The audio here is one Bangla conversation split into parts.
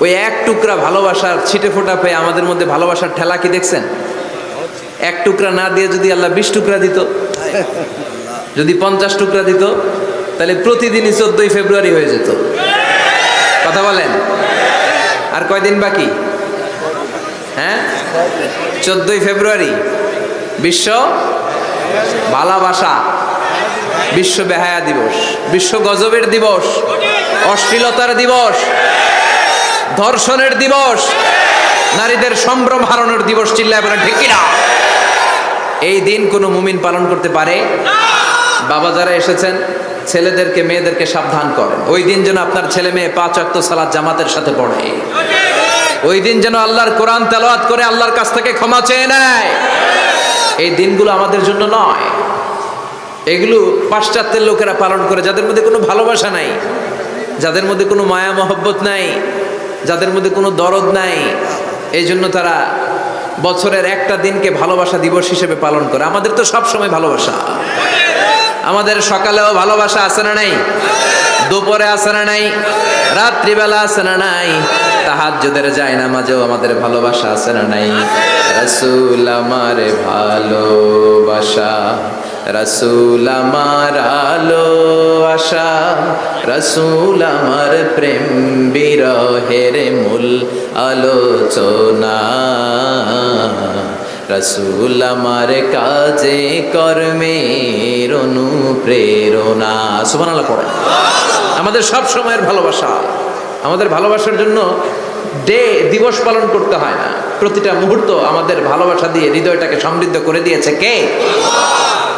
ওই এক টুকরা ভালোবাসার ছিটে ফোটা পেয়ে আমাদের মধ্যে ভালোবাসার ঠেলা কি দেখছেন? এক টুকরা না দিয়ে যদি আল্লাহ বিশ টুকরা দিত, যদি পঞ্চাশ টুকরা দিত, তাহলে প্রতিদিনই চোদ্দই ফেব্রুয়ারি হয়ে যেত। কথা বলেন? আর কয়দিন বাকি? হ্যাঁ? চোদ্দই ফেব্রুয়ারি। বিশ্ব ভালোবাসা। বিশ্ব বেহায়া দিবস। বিশ্ব গজবের দিবস। অশ্লীলতার দিবস। ধর্ষণের দিবস। নারীদের সম্ভ্রম হারানোর দিবস চিল্লায় বলে ঠিক কিনা? এই দিন কোনো মুমিন পালন করতে পারে? বাবা যারা এসেছেন, ছেলেদেরকে, মেয়েদেরকে সাবধান করেন। ওই দিন যেন আপনার ছেলে মেয়ে পাঁচ অক্ত সালাদ জামাতের সাথে পড়ে। ওই দিন যেন আল্লাহর কোরআন তেলাওয়াত করে আল্লাহর কাছ থেকে ক্ষমা চেয়ে নেয়। এই দিনগুলো আমাদের জন্য নয়। এগুলো পাশ্চাত্যের লোকেরা পালন করে, যাদের মধ্যে কোনো ভালোবাসা নাই, যাদের মধ্যে কোনো মায়া মহব্বত নাই। যাদের মধ্যে কোনো দরদ নাই এই জন্য তারা বছরের একটা দিনকে ভালোবাসা দিবস হিসেবে পালন করে। আমাদের তো সব সময় ভালোবাসা। আমাদের সকালেও ভালোবাসা আছে না নাই? দুপুরে আছে না নাই? রাত্রিবেলা আছে না নাই? তাহাজ্জুদের যায় না মাঝেও আমাদের ভালোবাসা আছে না নাই? রাসূল আমার ভালোবাসা। রাসূল আমার আলো, আশা। রাসূল আমার প্রেম, বিরহের মূল আলোচনা। রসুল আমার কাজে, কর্মের অনুপ্রেরণা। সুবহানাল্লাহ পড়ে। আমাদের সব সময়ের ভালোবাসা। আমাদের ভালোবাসার জন্য ডে, দিবস পালন করতে হয় না। প্রতিটা মুহূর্ত আমাদের ভালোবাসা দিয়ে হৃদয়টাকে সমৃদ্ধ করে দিয়েছে কে?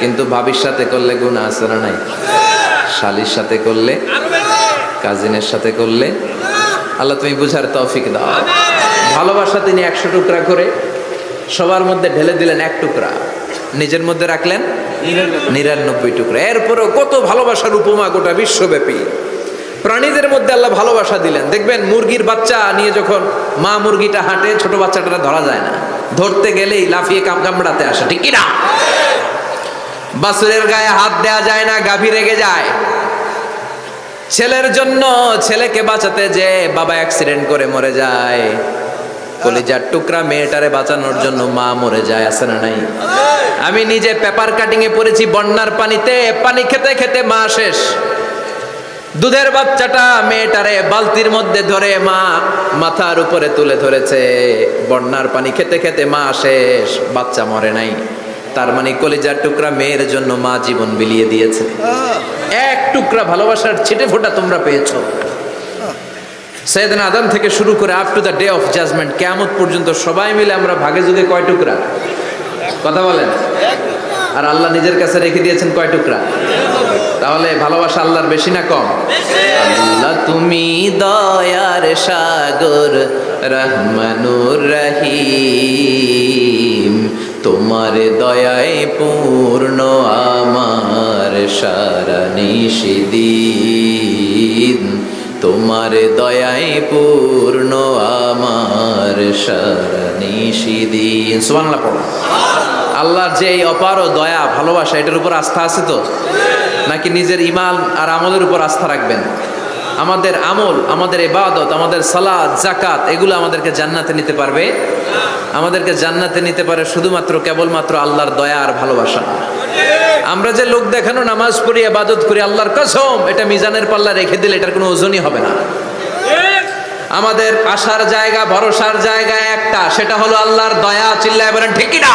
কিন্তু ভাবির সাথে করলে গুনাহ আছে না নাই? শালির সাথে করলে, কাজিনের সাথে করলে? আল্লাহ তুমি বুঝার তৌফিক দাও। ভালোবাসা তিনি একশো টুকরা করে, সবার মধ্যে ঢেলে দিলেন এক টুকরা। নিজের মধ্যে রাখলেন নিরানব্বই টুকরা। এরপরেও কত ভালোবাসার উপমা গোটা বিশ্বব্যাপী। প্রাণীদের মধ্যে আল্লাহ ভালোবাসা দিলেন। দেখবেন মুরগির বাচ্চা নিয়ে যখন মা মুরগিটা হাঁটে, ছোট বাচ্চাটা ধরা যায় না। ধরতে গেলেই লাফিয়ে কাম কামড়াতে আসে, ঠিক কিনা বাসুরের গায়ে হাত দেয়া যায় না, গাভী রেগে যায়। ছেলের জন্য ছেলেকে বাঁচাতে যে বাবা অ্যাক্সিডেন্ট করে মরে যায়। কলিজার টুকরা মেয়েটারে বাঁচানোর জন্য মা মরে যায়, আছে না নাই? আমি নিজে পেপার কাটিং এ পড়েছি, বন্যার পানিতে, পানি খেতে খেতে মা শেষ। দুধের বাচ্চাটা মেয়েটারে বালতির মধ্যে ধরে মা মাথার উপরে তুলে ধরেছে, বন্যার পানি খেতে খেতে মা শেষ, বাচ্চা মরে নাই। তার মানে কলেজার টুকরা মেয়ের জন্য মা জীবন বিলিয়ে দিয়েছে। এক টুকরা ভালোবাসার ছিটে ফোটা তোমরা পেয়েছ। সৈয়দিন আদম থেকে শুরু করে up to the day of judgement কেমত পর্যন্ত সবাই মিলে আমরা ভাগে যুগে কয় টুকরা? কথা বলেন। আর আল্লাহ নিজের কাছে রেখে দিয়েছেন কয় টুকরা? তাহলে ভালোবাসা আল্লাহর বেশি না কম? আল্লাহ তুমি দয়ার সাগর, রহমানুর রহিম। তোমার দয়ায় পূর্ণ আমার সারা নিষিদিন তোমার দয়ায় পূর্ণ আমার সারা নিষিদিন সুবহানাল্লাহ পড়ো। আল্লাহর যে এই অপার দয়া, ভালোবাসা, এটার উপর আস্থা আছে তো? নাকি নিজের ইমান আর আমলের উপর আস্থা রাখবেন? আমাদের আমল, আমাদের ইবাদত, আমাদের সালাদ জাকাত এগুলো আমাদেরকে জান্নাতে নিতে পারবে? আমাদেরকে জান্নাতে নিতে পারে শুধুমাত্র কেবলমাত্র আল্লাহর দয়া আর ভালোবাসা। আমরা যে লোক দেখানো, নামাজ পড়ি আবাদত করি, আল্লাহর কসম, এটা মিজানের পাল্লা রেখে দিলে এটার কোনো ওজনই হবে না। আমাদের আসার জায়গা, ভরসার জায়গা একটা, সেটা হলো আল্লাহর দয়া, চিল্লায় বলেন ঠিকই না